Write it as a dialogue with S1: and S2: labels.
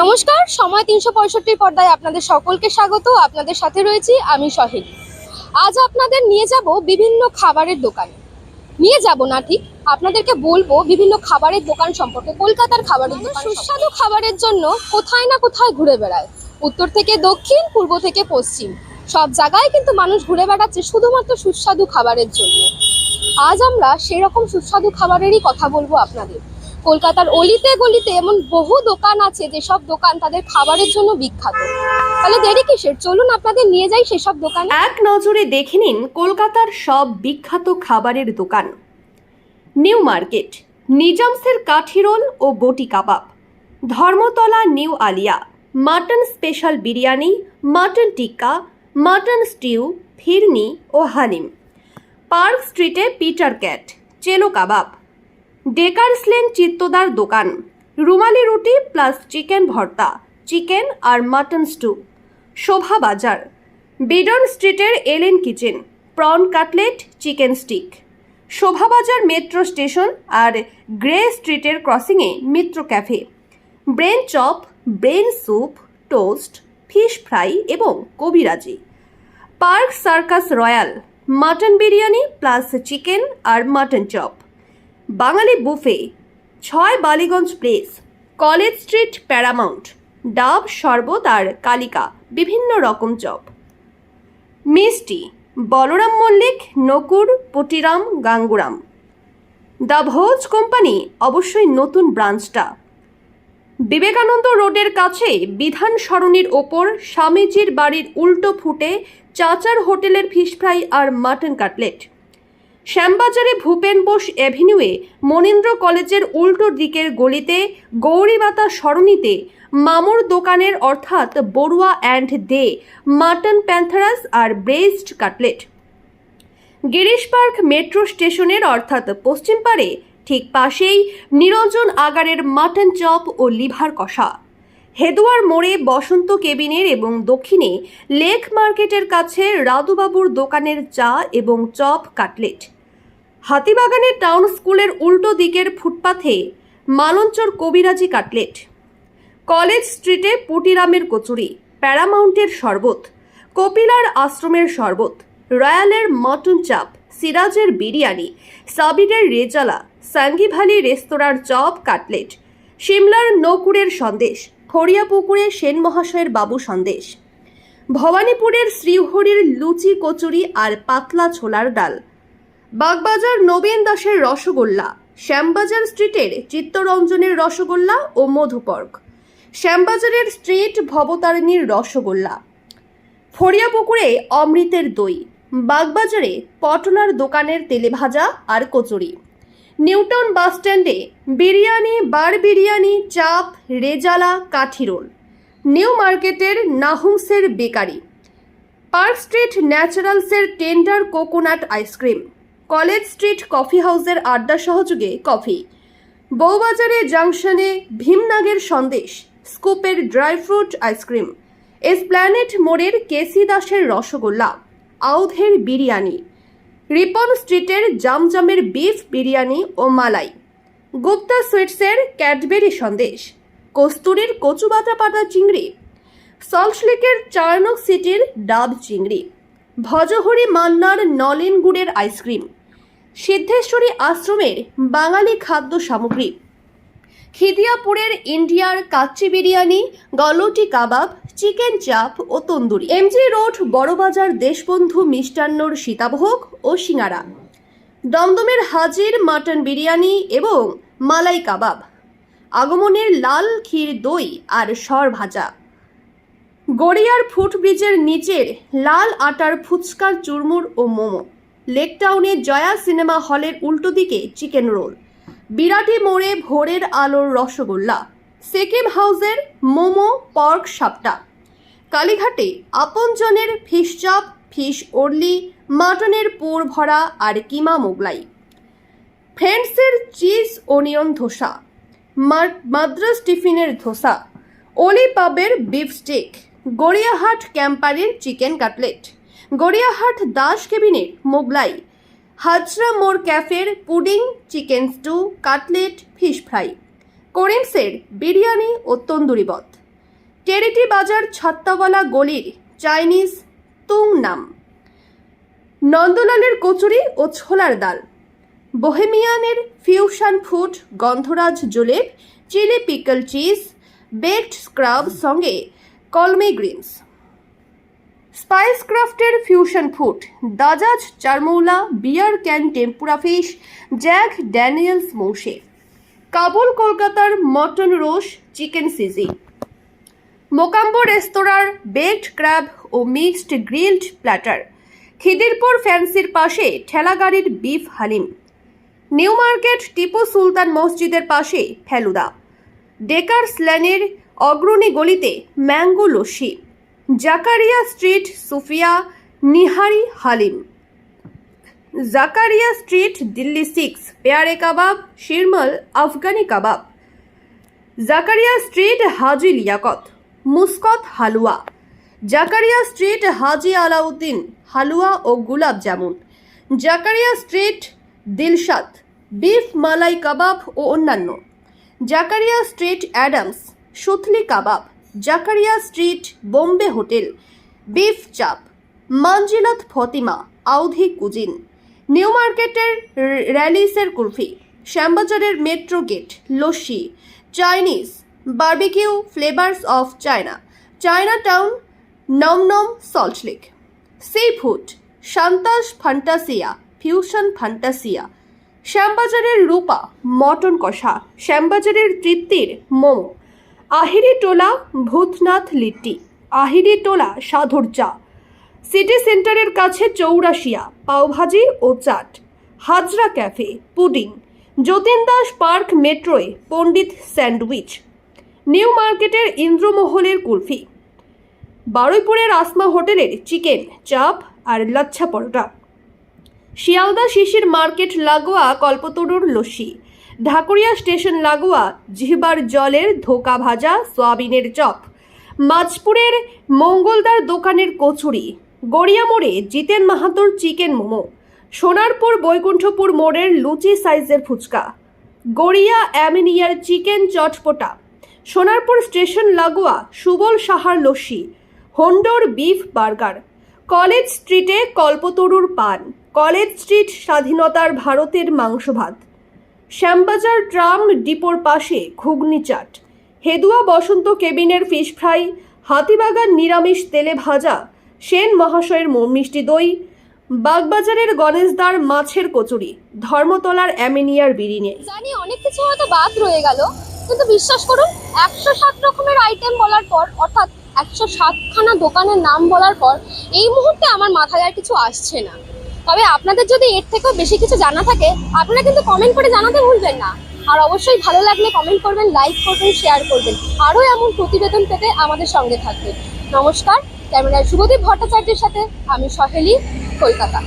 S1: নমস্কার, সময় তিনশো পঁয়ষট্টির পর্দায় আপনাদের সকলকে স্বাগত। আপনাদের সাথে রয়েছি আমি সহেলি। আজ আপনাদের নিয়ে যাব বিভিন্ন খাবারের দোকানে। নিয়ে যাব না ঠিক, আপনাদেরকে বলব বিভিন্ন খাবারের দোকান সম্পর্কে, কলকাতার খাবারের দোকান সুস্বাদু খাবারের জন্য কোথায় না কোথায় ঘুরে বেড়ায়। উত্তর থেকে দক্ষিণ, পূর্ব থেকে পশ্চিম। সব জায়গায় কিন্তু মানুষ ঘুরে বেড়াচ্ছে শুধুমাত্র সুস্বাদু খাবারের জন্য। আজ আমরা সেরকম সুস্বাদু খাবারেরই কথা বলব আপনাদের। কলকাতার অলিতে গলিতে এমন বহু দোকান আছে যেসব দোকান তাদের খাবারের জন্য বিখ্যাত। তাহলে দেরি কিসের? চলুন আপনাদের নিয়ে যাই সেসব দোকান।
S2: এক নজরে দেখে নিন কলকাতার সব বিখ্যাত খাবারের দোকান। নিউ মার্কেট, নিজামসের কাঠি রোল ও boti kabab. Dharmatala, New Aliah. Mutton special biryani, mutton tikka, mutton stew, phirni ও হানিম পার্ক স্ট্রিটে Peter Cat, chelo kabab. Decker's Lane চিত্তদার দোকান। Rumali roti plus chicken bharta, chicken আর mutton stew Shobhabazar. Beadon স্ট্রিটের Allen Kitchen, prawn cutlet, chicken stick. Shobhabazar metro station আর Grey স্ট্রিটের ক্রসিংয়ে Mitra Cafe. Brain chop, brain soup, toast, fish fry এবং kabiraji. Park Circus Royal, mutton biryani plus chicken আর mutton chop. Bangali buffet, ছয় Ballygunge place College Street, Paramount, ডাব, শরবত আর কালিকা, বিভিন্ন রকম chop. মিষ্টি, Balaram Mullick, Nakur, Putiram, Ganguram. The Bhoj company অবশ্যই নতুন ব্রাঞ্চটা। বিবেকানন্দ রোডের কাছে বিধান সরণির ওপর স্বামীজির বাড়ির উল্টো ফুটে চাচার হোটেলের ফিশ ফ্রাই আর মাটন কাটলেট। শ্যামবাজারে ভূপেন বোস অ্যাভিনিউয়ে মনীন্দ্র কলেজের উল্টো দিকের গলিতে গৌরীবাতা সরণিতে মামুর দোকানের অর্থাৎ বড়ুয়া অ্যান্ড দে মাটন প্যান্থারাস আর breast cutlet. Girish Park metro স্টেশনের অর্থাৎ পশ্চিম পাড়ে ঠিক পাশেই নিরঞ্জন আগারের মাটন চপ ও লিভার কষা। হেদুয়ার মোড়ে বসন্ত কেবিনের এবং দক্ষিণে লেক মার্কেটের কাছে রাধুবাবুর দোকানের চা এবং চপ কাটলেট। হাতিবাগানের টাউন স্কুলের উল্টো দিকের ফুটপাথে মালঞ্চর কবিরাজি কাটলেট। কলেজ স্ট্রিটে পুটিরামের কচুরি, প্যারামাউন্টের শরবত, কপিলার আশ্রমের শরবত, রয়্যালের মটন চাপ, সিরাজের বিরিয়ানি, সাবিরের রেজালা, সাঙ্গিভালি রেস্তোরাঁর চপ কাটলেট, সিমলার নকুরের সন্দেশ, খড়িয়াপুকুরে সেন মহাশয়ের বাবু সন্দেশ। ভবানীপুরের শ্রীহরির লুচি কচুরি আর পাতলা ছোলার ডাল। বাগবাজার নবীন দাসের রসগোল্লা, শ্যামবাজার স্ট্রিটের চিত্তরঞ্জনের রসগোল্লা ও মধুপর্ক, শ্যামবাজারের স্ট্রিট ভবতারিণীর রসগোল্লা, ফড়িয়াপুকুরে অমৃতের দই, বাগবাজারে পটলার দোকানের তেলেভাজা আর কচুরি নিউটাউন বাসস্ট্যান্ডে বিরিয়ানি, বার বিরিয়ানি, চাপ, রেজালা, কাঠি রোল, নিউ মার্কেটের নাহুমসের bakery, Park Street ন্যাচারালসের tender coconut ice cream College Street coffee হাউসের আড্ডা সহযোগে কফি। বউবাজারে জাংশনে ভীমনাগের Sandesh, স্কুপের dry fruit ice cream Esplanade মোড়ের কেসি দাসের রসগোল্লা, আউধের বিরিয়ানি, রিপন স্ট্রিটের জামজামের বিফ বিরিয়ানি ও মালাই, গুপ্তা সুইটসের ক্যাডবেরি সন্দেশ, কস্তুরীর কচুবাতা পাতা চিংড়ি সল্টলেকের চার্নক সিটির ডাব চিংড়ি, ভজহরি মান্নার নলেন গুড়ের আইসক্রিম সিদ্ধেশ্বরী আশ্রমের বাঙালি খাদ্য সামগ্রী। খিদিয়াপুরের ইন্ডিয়ার কাচ্চি বিরিয়ানি, গলটি কাবাব, চিকেন চাপ ও তন্দুরি। এমজি রোড, বড়বাজার দেশবন্ধু মিষ্টান্নর সীতাভোগ ও সিঙ্গারা। দমদমের হাজির মাটন বিরিয়ানি এবং মালাই কাবাব। আগমনের লাল ক্ষীর দই আর সর ভাজা। গড়িয়ার ফুটব্রিজের নিচের লাল আটার ফুচকার চুরমুর ও মোমো। লেক টাউনে জয়া সিনেমা হলের উল্টো দিকে চিকেন রোল। বিরাটি মোড়ে ভোরের আলোর রসগোল্লা। সেকেম হাউসের মোমো পর্ক সাপটা। কালীঘাটে আপনজনের ফিশ চপ, ফিশ ওরলি, মাটনের পুর ভরা আর কিমা মোগলাই। ফ্রেন্ডসের চিজ ওনিয়ন ধোসা। মাদ্রাস টিফিনের ধোসা। ওলি পাবের বিফ স্টেক গড়িয়াহাট ক্যাম্পারের চিকেন কাটলেট। গড়িয়াহাট দাস কেবিনের মোগলাই, হাজরা মোড় ক্যাফের pudding, chicken stew, cutlet, fish fry করিমসের biryani ও তন্দুরি বত টেরিটি বাজার ছাত্তাওয়ালা গলির চাইনিজ তুং নাম নন্দলালের কচুরি ও ছোলার ডাল। বোহেমিয়ানের ফিউশন ফুড গন্ধরাজ জোলেব চিলি পিকল চিজ, বেকড স্ক্রাব সঙ্গে কলমে Greens. Spice ক্রাফটের fusion food, dajaj chermoula, beer can tempura fish, Jack Daniel's mousse. Kabul কলকাতার মটন রোস চিকেন সিজি। মোকাম্বো রেস্তোরাঁর বেকড ক্র্যাব ও মিক্সড গ্রিলড প্ল্যাটার। খিদিরপুর ফ্যান্সির পাশে ঠেলাগাড়ির beef haleem. New Market Tipu Sultan মসজিদের পাশে ফেলুদা। ডেকার স্ল্যানের অগ্রণী গলিতে mango lassi. Zakaria Street Sufia nihari haleem. Zakaria Street Delhi six, Pyare kebab, sheermal, Afghani kebab. Zakaria Street Haji Liaquat, Muscat halwa. Zakaria Street Haji Alauddin, halwa ও gulab jamun. Zakaria Street Dilshad, beef malai kebab ও অন্যান্য। Zakaria Street Adams, suthli kebab. Zakaria Street, Bombay hotel. Beef chaap. Manzilat Fatima, Awadhi cuisine. New মার্কেটের র্যালিসের kulfi. শ্যামবাজারের Metro Gate, lassi. Chinese, barbecue flavours of China. Chinatown Nom Nom Salt Lake seafood Santa's Fantasia, fusion Fantasia. শ্যামবাজারের Rupa, mutton কষা। শ্যামবাজারের তৃপ্তির মোমো। আহিরি টোলা, ভূতনাথ লিট্টি। আহিরি টোলা, সাধুর চা। City সেন্টারের কাছে চৌরাশিয়া, পাওভাজি ও chaat. Hazra cafe, pudding. Jatin Das Park মেট্রোয় Pandit sandwich. New মার্কেটের ইন্দ্রমহলের কুলফি। বারুইপুরের আসমা হোটেলের চিকেন, চাপ আর লাচ্ছা পরোটা। শিয়ালদা শিশির মার্কেট লাগোয়া কল্পতরুর লস্যি। ঢাকুরিয়া স্টেশন লাগোয়া জিহবার জলের ধোকা ভাজা সোয়াবিনের চপ। মাঝপুরের মঙ্গলদার দোকানের কচুরি, গড়িয়া মোড়ে জিতেন মাহাতোর চিকেন মোমো, সোনারপুর বৈকুণ্ঠপুর মোড়ের লুচি সাইজের ফুচকা, গড়িয়া অ্যামিনিয়ার চিকেন চটপটা, সোনারপুর স্টেশন লাগোয়া সুবল সাহার লস্যি, হন্ডোর বিফ বার্গার, কলেজ স্ট্রিটে কল্পতরুর পান, কলেজ স্ট্রিট স্বাধীনতার ভারতের মাংস ভাত শ্যামবাজার ট্রাম ডিপোর পাশে ঘুগনি চাট। হেদুয়া বসন্ত কেবিনের ফিশ ফ্রাই, হাতিবাগান নিরামিষ তেলে ভাজা, সেন মহাশয়ের মিষ্টি দই, বাগবাজারের গণেশদার মাছের কচুরি, ধর্মতলার অ্যামিনিয়ার বিরিয়ানি।
S1: জানি অনেক কিছু হয়তো বাদ রয়ে গেল, কিন্তু বিশ্বাস করুন, একশো সাত রকমের আইটেম বলার পর, অর্থাৎ একশো সাতখানা দোকানের নাম বলার পর, এই মুহূর্তে আমার মাথায় আর কিছু আসছে না। তবে আপনাদের যদি এর থেকেও বেশি কিছু জানা থাকে, আপনারা কিন্তু কমেন্ট করে জানাতে ভুলবেন না। আর অবশ্যই ভালো লাগলে কমেন্ট করবেন লাইক করবেন শেয়ার করবেন। আরও এমন প্রতিবেদন পেতে আমাদের সঙ্গে থাকবেন। নমস্কার, ক্যামেরায় শুভদীপ ভট্টাচার্যের সাথে আমি সহেলি, কলকাতা।